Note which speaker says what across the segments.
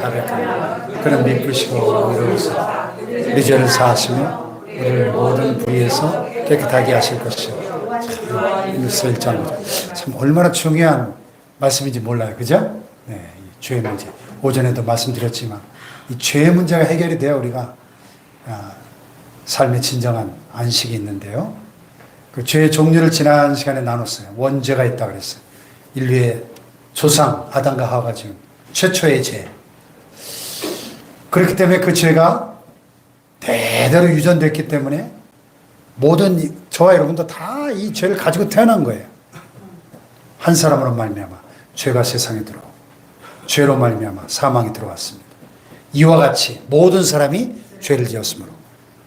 Speaker 1: 자백하는 그런 미쁘시고 의로우서 우리 죄를 사하시며 우리를 모든 부위에서 깨끗하게 하실 것이요. 참 얼마나 중요한 말씀인지 몰라요. 그죠? 네, 이 죄의 문제. 오전에도 말씀드렸지만 이 죄의 문제가 해결이 돼야 우리가 아, 삶의 진정한 안식이 있는데요. 그 죄의 종류를 지난 시간에 나눴어요. 원죄가 있다 그랬어요. 인류의 조상 아담과 하와가 지은 최초의 죄. 그렇기 때문에 그 죄가 대대로 유전됐기 때문에 모든 이- 저와 여러분도 다 이 죄를 가지고 태어난 거예요. 한 사람으로 말미암아 죄가 세상에 들어 죄로 말미암아 사망이 들어왔습니다. 이와 같이 모든 사람이 죄를 지었으므로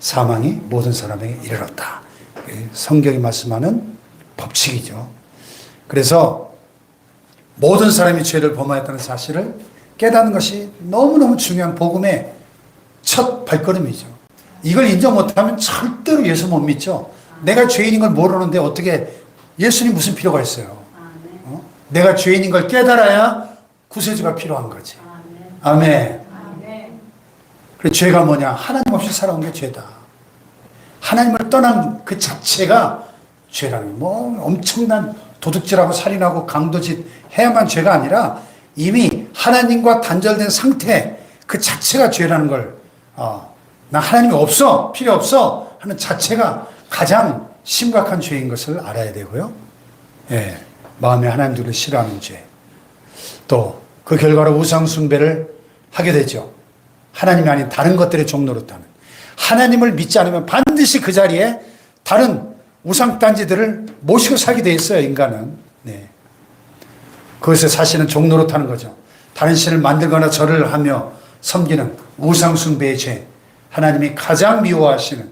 Speaker 1: 사망이 모든 사람에게 이르렀다. 성경이 말씀하는 법칙이죠. 그래서 모든 사람이 죄를 범하였다는 사실을 깨닫는 것이 너무너무 중요한 복음의 첫 발걸음이죠. 이걸 인정 못하면 절대로 예수 못 믿죠. 내가 죄인인 걸 모르는데 어떻게 예수님 무슨 필요가 있어요? 어? 내가 죄인인 걸 깨달아야 구세주가 필요한 거지. 아멘. 그 죄가 뭐냐? 하나님 없이 살아온 게 죄다. 하나님을 떠난 그 자체가 죄라는. 뭐 엄청난 도둑질하고 살인하고 강도짓 해야만 죄가 아니라 이미 하나님과 단절된 상태 그 자체가 죄라는 걸, 어, 나 하나님이 없어, 필요 없어 하는 자체가 가장 심각한 죄인 것을 알아야 되고요. 예, 마음에 하나님들을 싫어하는 죄. 또 그 결과로 우상숭배를 하게 되죠. 하나님이 아닌 다른 것들의 종노릇하는. 하나님을 믿지 않으면 반드시 그 자리에 다른 우상단지들을 모시고 살게 돼 있어요, 인간은. 네. 그것의 사실은 종노릇하는 거죠. 다른 신을 만들거나 절을 하며 섬기는 우상숭배의 죄. 하나님이 가장 미워하시는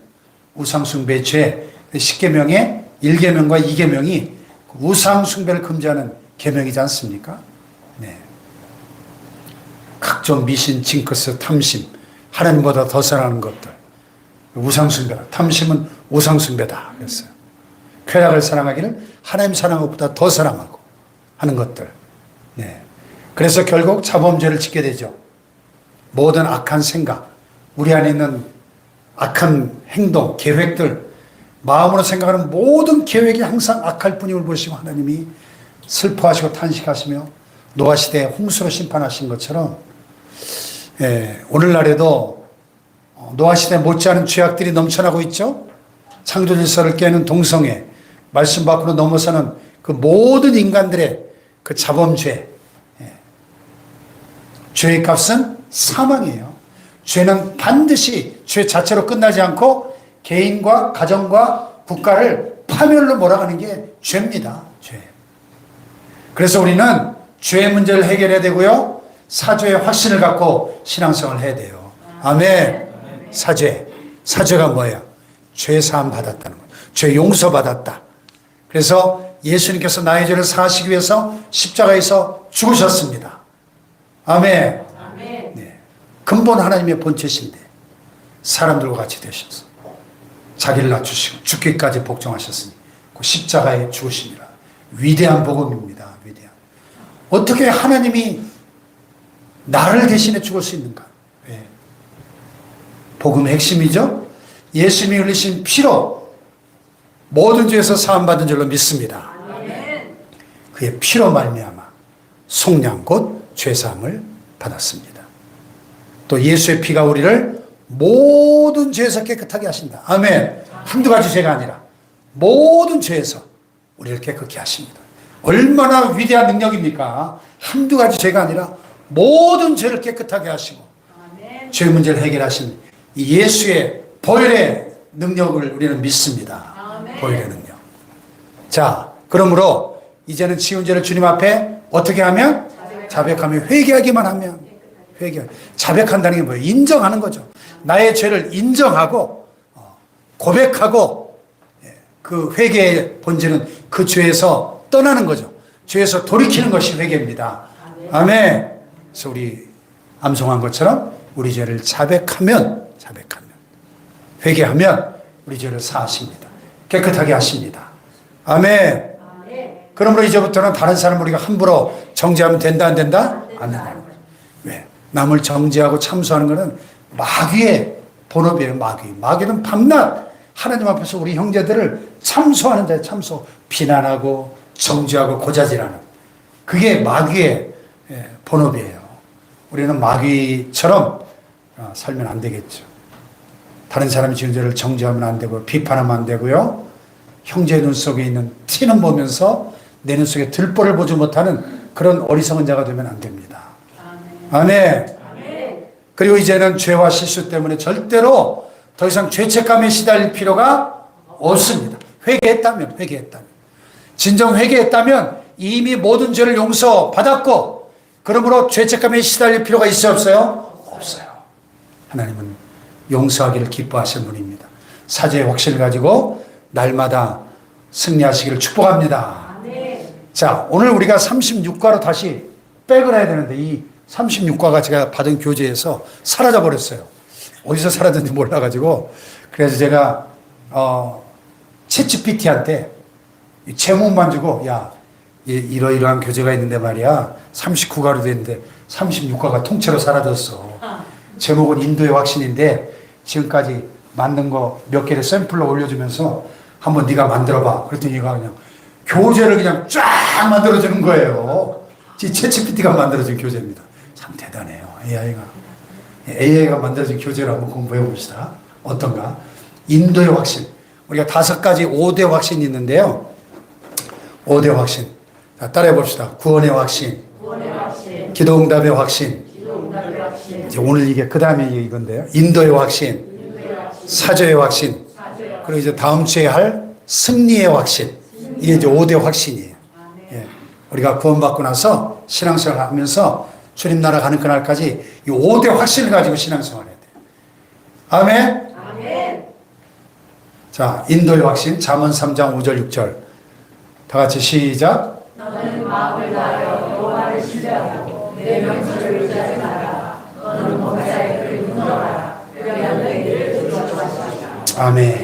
Speaker 1: 우상숭배의 죄. 10계명의 1계명과 2계명이 우상숭배를 금지하는 계명이지 않습니까? 네. 각종 미신, 징크스, 탐심, 하나님보다 더 사랑하는 것들. 우상숭배다. 탐심은 우상숭배다. 그랬어요. 쾌락을 사랑하기를 하나님 사랑하는 것보다 더 사랑하고 하는 것들. 네. 그래서 결국 자범죄를 짓게 되죠. 모든 악한 생각, 우리 안에 있는 악한 행동, 계획들, 마음으로 생각하는 모든 계획이 항상 악할 뿐임을 보시고 하나님이 슬퍼하시고 탄식하시며 노아 시대에 홍수로 심판하신 것처럼 예, 오늘날에도 어, 노아 시대 못지않은 죄악들이 넘쳐나고 있죠. 창조 질서를 깨는 동성애, 말씀 밖으로 넘어서는 그 모든 인간들의 그 자범죄, 예. 죄의 값은 사망이에요. 죄는 반드시 죄 자체로 끝나지 않고 개인과 가정과 국가를 파멸로 몰아가는 게 죄입니다. 죄. 그래서 우리는 죄의 문제를 해결해야 되고요. 사죄의 확신을 갖고 신앙생활을 해야 돼요. 아멘. 사죄. 사죄가 뭐예요? 죄 사함 받았다는 거예요. 죄 용서 받았다. 그래서 예수님께서 나의 죄를 사하시기 위해서 십자가에서 죽으셨습니다. 아멘. 네. 근본 하나님의 본체신데 사람들과 같이 되셔서 자기를 낮추시고 죽기까지 복종하셨으니 그 십자가에 죽으십니다. 위대한 복음입니다. 위대한. 어떻게 하나님이 나를 대신해 죽을 수 있는가? 왜? 복음의 핵심이죠. 예수님이 흘리신 피로 모든 죄에서 사함 받은 줄로 믿습니다. 그의 피로 말미암아 속량 곧 죄사함을 받았습니다. 또 예수의 피가 우리를 모든 죄에서 깨끗하게 하신다. 아멘. 한두 가지 죄가 아니라 모든 죄에서 우리를 깨끗게 하십니다. 얼마나 위대한 능력입니까? 한두 가지 죄가 아니라 모든 죄를 깨끗하게 하시고 죄 문제를 해결하신 이 예수의 보혈의 능력을 우리는 믿습니다. 보혈의 능력. 자, 그러므로 이제는 지은 죄를 주님 앞에 어떻게 하면 자백하며 회개하기만 하면 회개. 자백한다는 게 뭐예요? 인정하는 거죠. 나의 죄를 인정하고 어, 고백하고 예, 그 회개의 본질은 그 죄에서 떠나는 거죠. 죄에서 돌이키는 것이 회개입니다. 아멘. 그래서 우리 암송한 것처럼 우리 죄를 자백하면 자백하면 회개하면 우리 죄를 사하십니다. 깨끗하게 하십니다. 아멘. 그러므로 이제부터는 다른 사람 우리가 함부로 정죄하면 된다 안 된다? 안 된다는 거예요. 왜? 남을 정죄하고 참수하는 것은 마귀의 본업이에요, 마귀. 마귀는 밤낮 하나님 앞에서 우리 형제들을 참수하는 데 참수. 비난하고 정죄하고 고자질하는. 그게 마귀의 예, 본업이에요. 우리는 마귀처럼 어, 살면 안 되겠죠. 다른 사람이 지은 죄를 정죄하면 안 되고 비판하면 안 되고요. 형제의 눈 속에 있는 티는 보면서 내 눈 속에 들보를 보지 못하는 그런 어리석은 자가 되면 안 됩니다. 아멘. 그리고 이제는 죄와 실수 때문에 절대로 더 이상 죄책감에 시달릴 필요가 없습니다. 회개했다면, 회개했다면. 진정 회개했다면 이미 모든 죄를 용서받았고, 그러므로 죄책감에 시달릴 필요가 있어요, 없어요? 없어요. 하나님은 용서하기를 기뻐하시는 분입니다. 사죄의 확신을 가지고 날마다 승리하시기를 축복합니다. 자, 오늘 우리가 36과로 다시 백을 해야 되는데 이 36과가 제가 받은 교재에서 사라져 버렸어요. 어디서 사라졌는지 몰라가지고 그래서 제가 어 채찌PT한테 제목만 주고 야 이- 이러이러한 교재가 있는데 말이야 39과로 됐는데 36과가 통째로 사라졌어. 제목은 인도의 확신인데 지금까지 만든 거 몇 개를 샘플로 올려주면서 한번 네가 만들어봐. 그랬더니 얘가 그냥 교재를 그냥 쫙 만들어주는 거예요. 지 채찌PT가 만들어준 교재입니다. 참 대단해요. AI가. AI가 만들어준 교재를 한번 공부해 봅시다. 어떤가? 인도의 확신. 우리가 다섯 가지 5대 확신이 있는데요. 5대 확신. 자, 따라해 봅시다. 구원의 확신. 기도 응답의 확신. 이제 오늘 이게 그 다음에 이건데요. 인도의 확신. 사죄의 확신. 그리고 이제 다음 주에 할 승리의 확신. 이게 이제 5대 확신이에요. 예. 우리가 구원받고 나서 신앙생활 하면서 주님 나라 가는 그날까지 이 5대 확신을 가지고 신앙생활 해야 돼요. 아멘? 자, 인도의 확신, 잠언 3장 5절 6절. 다 같이 시작. 아멘.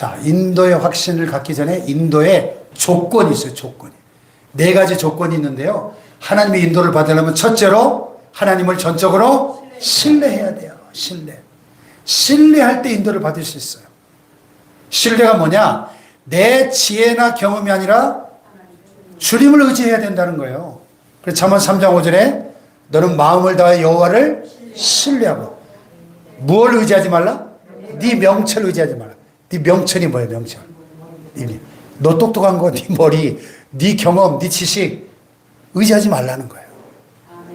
Speaker 1: 자, 인도의 확신을 갖기 전에 인도의 조건이 있어요, 조건이. 네 가지 조건이 있는데요. 하나님의 인도를 받으려면 첫째로 하나님을 전적으로 신뢰해야 돼요. 신뢰. 신뢰할 때 인도를 받을 수 있어요. 신뢰가 뭐냐? 내 지혜나 경험이 아니라 주님을 의지해야 된다는 거예요. 그래서 잠언 3장 5절에 너는 마음을 다해 여호와를 신뢰하고 무엇을 의지하지 말라? 네 명철을 의지하지 마라. 네 명철이 뭐야, 명철? 이미 너 똑똑한 거, 네 머리, 네 경험, 네 지식 의지하지 말라는 거예요.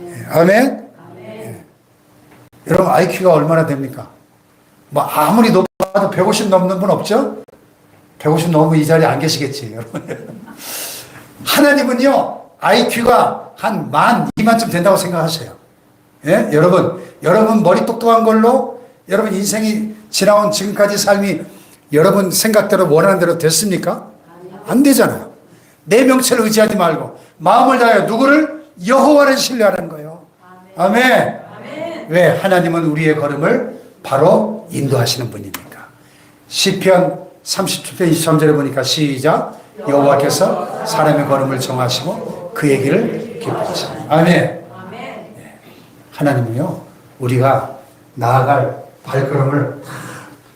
Speaker 1: 예, 아멘. 예. 여러분 IQ가 얼마나 됩니까? 뭐 아무리 높아도 150 넘는 분 없죠? 150 넘으면 이 자리에 안 계시겠지, 여러분. 하나님은요, IQ가 한 만, 이만쯤 된다고 생각하세요. 예? 여러분, 여러분 머리 똑똑한 걸로 여러분 인생이 지나온 지금까지 삶이 여러분 생각대로 원하는 대로 됐습니까? 안 되잖아요. 내 명체를 의지하지 말고 마음을 다하여 누구를 여호와를 신뢰하는 거예요. 아멘. 왜 하나님은 우리의 걸음을 바로 인도하시는 분이니까. 시편 37편 23절에 보니까 시작 여호와께서 사람의 걸음을 정하시고 그의 길을 기뻐하시네. 아멘. 하나님은요, 우리가 나아갈 발걸음을 다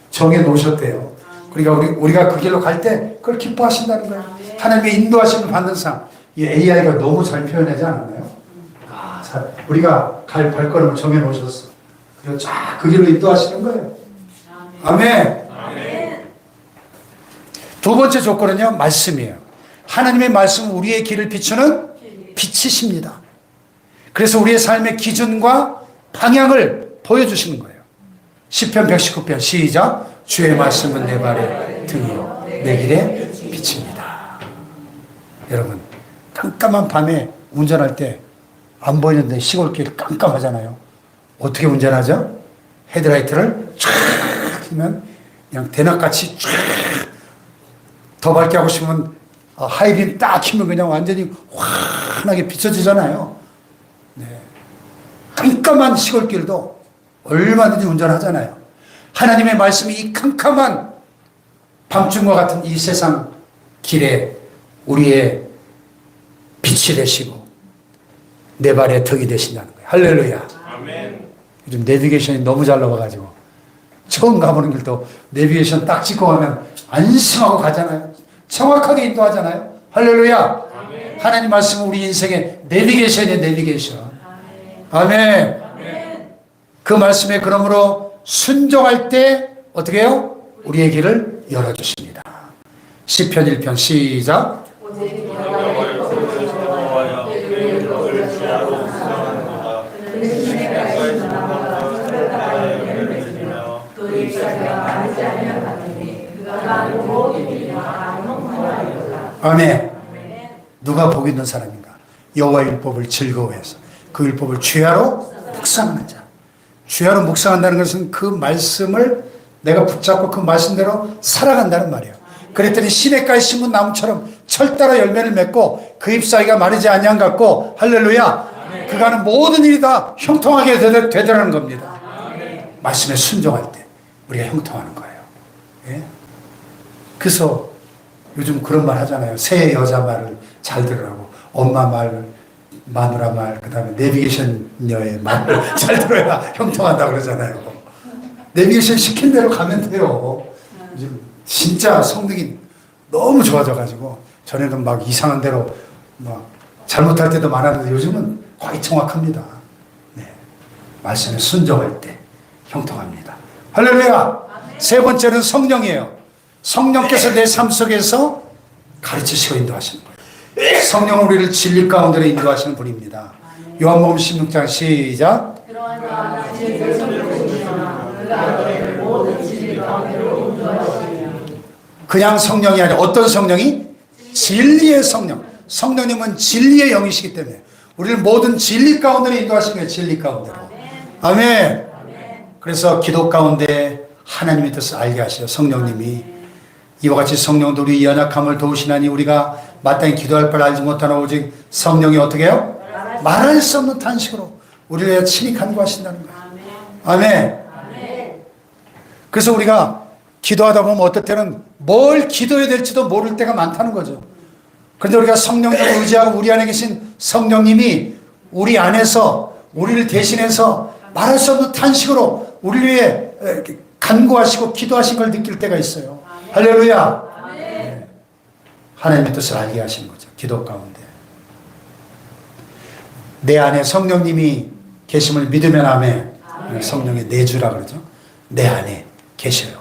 Speaker 1: 정해 놓으셨대요. 그러니까 우리, 우리가 그 길로 갈 때 그걸 기뻐하신다는 거예요. 하나님의 인도하심을 받는 삶. 이 AI가 너무 잘 표현하지 않았나요? 아, 잘, 우리가 갈 발걸음을 정해 놓으셨어. 그리고 쫙 그 길로 인도하시는 거예요. 아멘. 두 번째 조건은요, 말씀이에요. 하나님의 말씀은 우리의 길을 비추는 빛이십니다. 그래서 우리의 삶의 기준과 방향을 보여주시는 거예요. 10편 119편 시작 주의 말씀은 내 발의 등이요 내 길에 빛입니다. 여러분 깜깜한 밤에 운전할 때 안 보이는데 시골길 깜깜하잖아요. 어떻게 운전하죠? 헤드라이트를 쫙 켜면 그냥 대낮같이 쫙 더 밝게 하고 싶으면 어, 하이빔 딱 키면 그냥 완전히 환하게 비춰지잖아요. 깜깜한 시골길도 얼마든지 운전하잖아요. 하나님의 말씀이 이 캄캄한 밤중과 같은 이 세상 길에 우리의 빛이 되시고 내 발의 덕이 되신다는 거예요. 할렐루야. 요즘 내비게이션이 너무 잘 나와가지고 처음 가보는 길도 내비게이션 딱 찍고 가면 안심하고 가잖아요. 정확하게 인도하잖아요. 할렐루야. 하나님 말씀은 우리 인생의 내비게이션이에요, 내비게이션. 아멘. 그 말씀에 그러므로 순종할 때 어떻게 해요? 우리의 길을 열어주십니다. 시편 1편 시작. 아멘. 누가 복 있는 사람인가? 여호와 율법을 즐거워해서 그 율법을 주야로 묵상하는 자. 주야로 묵상한다는 것은 그 말씀을 내가 붙잡고 그 말씀대로 살아간다는 말이에요. 그랬더니 시냇가에 심은 나무처럼 철따라 열매를 맺고 그 잎사귀가 마르지 아니한 같고 할렐루야. 그가 하는 모든 일이 다 형통하게 되더- 되더라는 겁니다. 말씀에 순종할 때 우리가 형통하는 거예요. 예? 그래서 요즘 그런 말 하잖아요. 새 여자 말을 잘 들으라고. 엄마 말, 마누라 말, 그 다음에 내비게이션녀의 말을 잘 들어야 형통한다 그러잖아요. 내비게이션 시킨 대로 가면 돼요. 요즘 진짜 성능이 너무 좋아져가지고 전에는 막 이상한 대로 막 잘못할 때도 많았는데 요즘은 거의 정확합니다. 네. 말씀에 순종할 때 형통합니다. 할렐루야! 세 번째는 성령이에요. 성령께서 내 삶 속에서 가르치시고 거예요. 성령은 우리를 진리 가운데로 인도하시는 분입니다. 요한복음 16장 시작. 그냥 성령이 아니라 어떤 성령이? 진리의 성령. 성령님은 진리의 영이시기 때문에 우리를 모든 진리 가운데로 인도하시는. 진리 가운데로. 아멘. 그래서 기도 가운데 하나님의 뜻을 알게 하시요 성령님이 이와 같이 성령도 우리 연약함을 도우시나니 우리가 마땅히 기도할 바를 알지 못하나 오직 성령이 어떻게 해요? 말할 수 없는 탄식으로 우리를 친히 간구하신다는 거예요. 아멘. 그래서 우리가 기도하다 보면 어떨 때는 뭘 기도해야 될지도 모를 때가 많다는 거죠. 그런데 우리가 성령님을 의지하고 우리 안에 계신 성령님이 우리 안에서 우리를 대신해서 말할 수 없는 탄식으로 우리를 위해 간구하시고 기도하신 걸 느낄 때가 있어요. 할렐루야. 네. 하나님의 뜻을 알게 하시는 거죠. 기도 가운데. 내 안에 성령님이 계심을 믿으면 아멘. 성령의 내주라 그러죠. 내 안에 계셔요.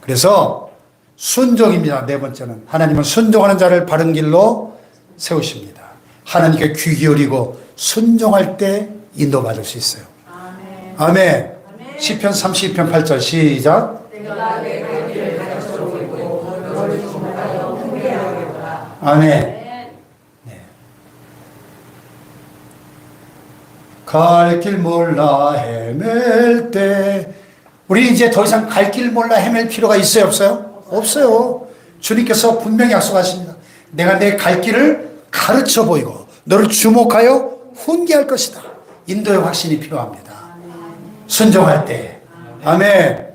Speaker 1: 그래서 순종입니다. 네 번째는 하나님은 순종하는 자를 바른 길로 세우십니다. 하나님께 귀 기울이고 순종할 때 인도받을 수 있어요. 아멘. 시편 32편 8절 시작. 아멘. 네. 갈 길 몰라 헤맬 때 우리 이제 더 이상 갈 길 몰라 헤맬 필요가 있어요 없어요? 없어요. 주님께서 분명히 약속하십니다. 내가 내 갈 길을 가르쳐 보이고 너를 주목하여 훈계할 것이다. 인도의 확신이 필요합니다. 순종할 때. 아멘.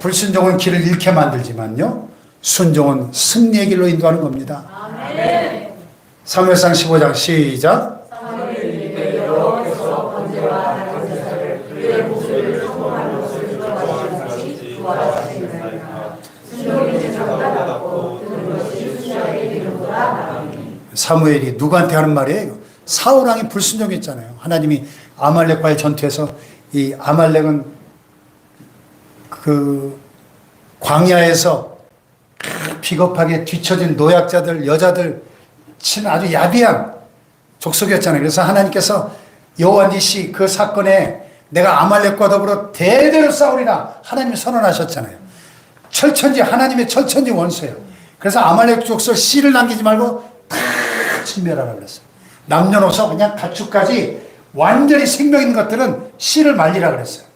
Speaker 1: 불순종은 길을 잃게 만들지만요. 순종은 승리의 길로 인도하는 겁니다. 사무엘상 15장 시작. 사무엘이 누구한테 하는 말이에요? 사울 왕이 불순종했잖아요. 하나님이 아말렉과의 전투에서 이 아말렉은 그 광야에서 비겁하게 뒤처진 노약자들, 여자들 친 아주 야비한 족속이었잖아요. 그래서 하나님께서 여호와 니시 그 사건에 내가 아말렉과 더불어 대대로 싸우리라 하나님이 선언하셨잖아요. 철천지 하나님의 철천지 원수예요. 그래서 아말렉 족속 씨를 남기지 말고 다 진멸하라 그랬어요. 남녀노소 그냥 가축까지 완전히 생명 있는 것들은 씨를 말리라 그랬어요.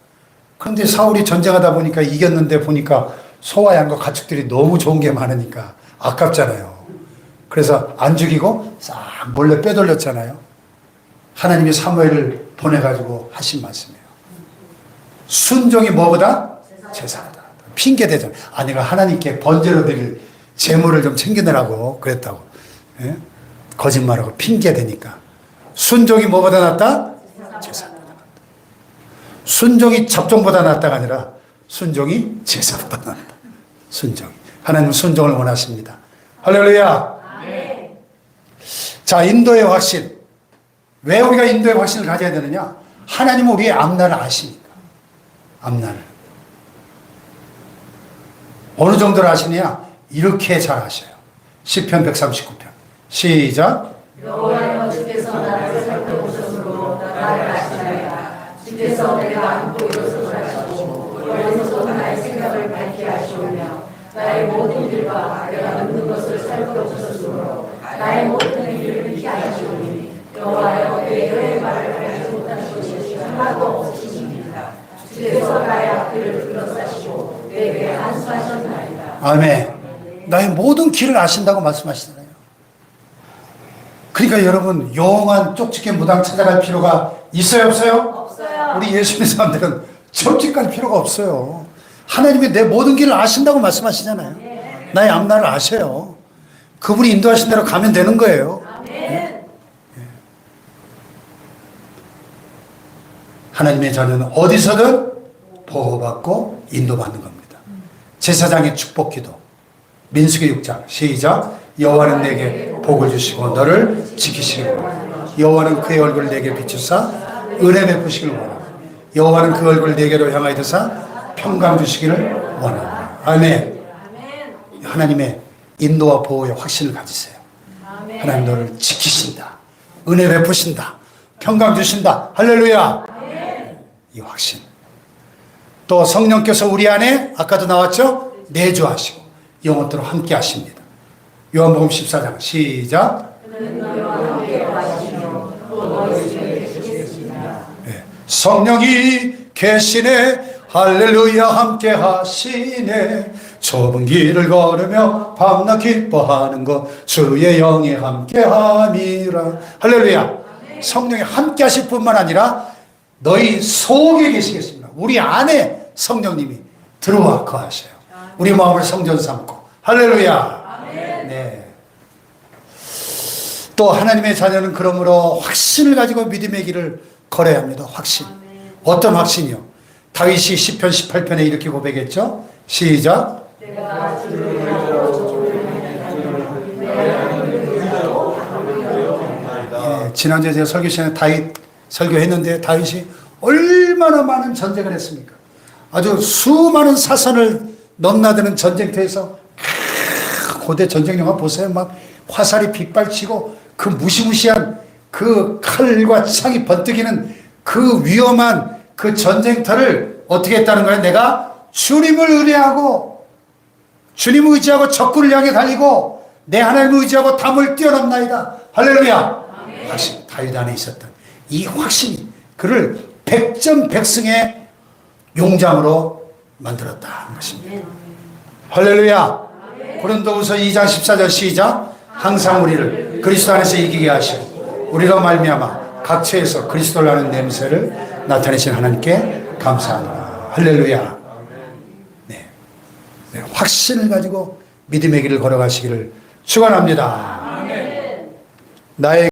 Speaker 1: 그런데 사울이 전쟁하다 보니까 이겼는데 보니까 소와 양과 가축들이 너무 좋은 게 많으니까 아깝잖아요. 그래서 안 죽이고 싹 몰래 빼돌렸잖아요. 하나님이 사무엘을 보내가지고 하신 말씀이에요. 순종이 뭐보다? 제사보다. 핑계 대잖아요. 아, 내가 하나님께 번제로 드릴 재물을 좀 챙겨내라고 그랬다고. 예? 거짓말하고 핑계 대니까. 순종이 뭐보다 낫다? 제사보다 낫다. 순종이 접종보다 낫다가 아니라 순종이 제사보다 낫다. 순종. 하나님은 순종을 원하십니다. 할렐루야. 자, 인도의 확신. 왜 우리가 인도의 확신을 가져야 되느냐? 하나님은 우리의 앞날을 아시니까. 앞날을. 어느 정도로 아시느냐? 이렇게 잘 아셔요. 10편 139편. 시작.
Speaker 2: 여호와여 주께서 나를 살펴보셨으므로 나를 아시나이다. 주께서 내가 안고 일어서서 하시고 멀리서도 나의 생각을 밝게 하시오며 나의 모든 일과 내가 묻는 것을 살펴보셨으므로 나의 모든 여호와여 내 혀의 말을 알지 못하는 것이 하나도 없으십니다. 주께서 나의 앞길을 둘러싸시고 내게 안수하셨나이다.
Speaker 1: 아멘. 나의 모든 길을 아신다고 말씀하시잖아요. 그러니까 여러분, 용한 쪽집게 무당 찾아갈 필요가 있어요, 없어요?
Speaker 2: 없어요.
Speaker 1: 우리 예수 믿는 사람들은 쪽집 갈 필요가 없어요. 하나님이 내 모든 길을 아신다고 말씀하시잖아요. 나의 앞날을 아셔요. 그분이 인도하신 대로 가면 되는 거예요.
Speaker 2: 아멘.
Speaker 1: 하나님의 자녀는 어디서든 보호받고 인도받는 겁니다. 제사장의 축복 기도. 민수기 6장 시작. 여호와는 내게 복을 주시고 너를 지키시기를 원하노라. 여호와는 그의 얼굴을 내게 비추사 은혜 베푸시기를 원하노라. 여호와는 그 얼굴을 내게로 향하여 드사 평강 주시기를 원하노라. 아멘. 하나님의 인도와 보호의 확신을 가지세요. 하나님 너를 지키신다. 은혜 베푸신다. 평강 주신다. 할렐루야. 이 확신. 또 성령께서 우리 안에 아까도 나왔죠? 내주하시고 영원토록 함께 하십니다. 요한복음 14장 시작. 네. 성령이 계시네 할렐루야 함께 하시네 좁은 길을 걸으며 밤낮 기뻐하는 것 주의 영이 함께 함이라 할렐루야 성령이 함께 하실 뿐만 아니라 너희 속에 계시겠습니다 우리 안에 성령님이 들어와 거하셔요 우리 마음을 성전 삼고 할렐루야 네. 또 하나님의 자녀는 그러므로 확신을 가지고 믿음의 길을 걸어야 합니다. 확신. 어떤 확신이요? 다윗이 10편 18편에 이렇게 고백했죠. 시작. 예, 지난주에 제가 설교 시간에 다윗 설교했는데 다윗이 얼마나 많은 전쟁을 했습니까? 아주 수많은 사선을 넘나드는 전쟁터에서 고대 전쟁 영화 보세요. 막 화살이 빗발치고 그 무시무시한 그 칼과 창이 번뜩이는 그 위험한 그 전쟁터를 어떻게 했다는 거예요? 내가 주님을 의뢰하고 주님을 의지하고 적군을 향해 달리고 내 하나님을 의지하고 담을 뛰어넘나이다. 할렐루야. 확신 다윗 안에 있었던 이 확신이 그를 백전백승의 용장으로 만들었다는 것입니다. 할렐루야. 고린도후서 2장 14절 시작. 항상 우리를 그리스도 안에서 이기게 하시고 우리로 말미암아 각처에서 그리스도를 아는 냄새를 나타내신 하나님께 감사합니다. 할렐루야. 네. 네, 확신을 가지고 믿음의 길을 걸어가시기를 축원합니다. 나의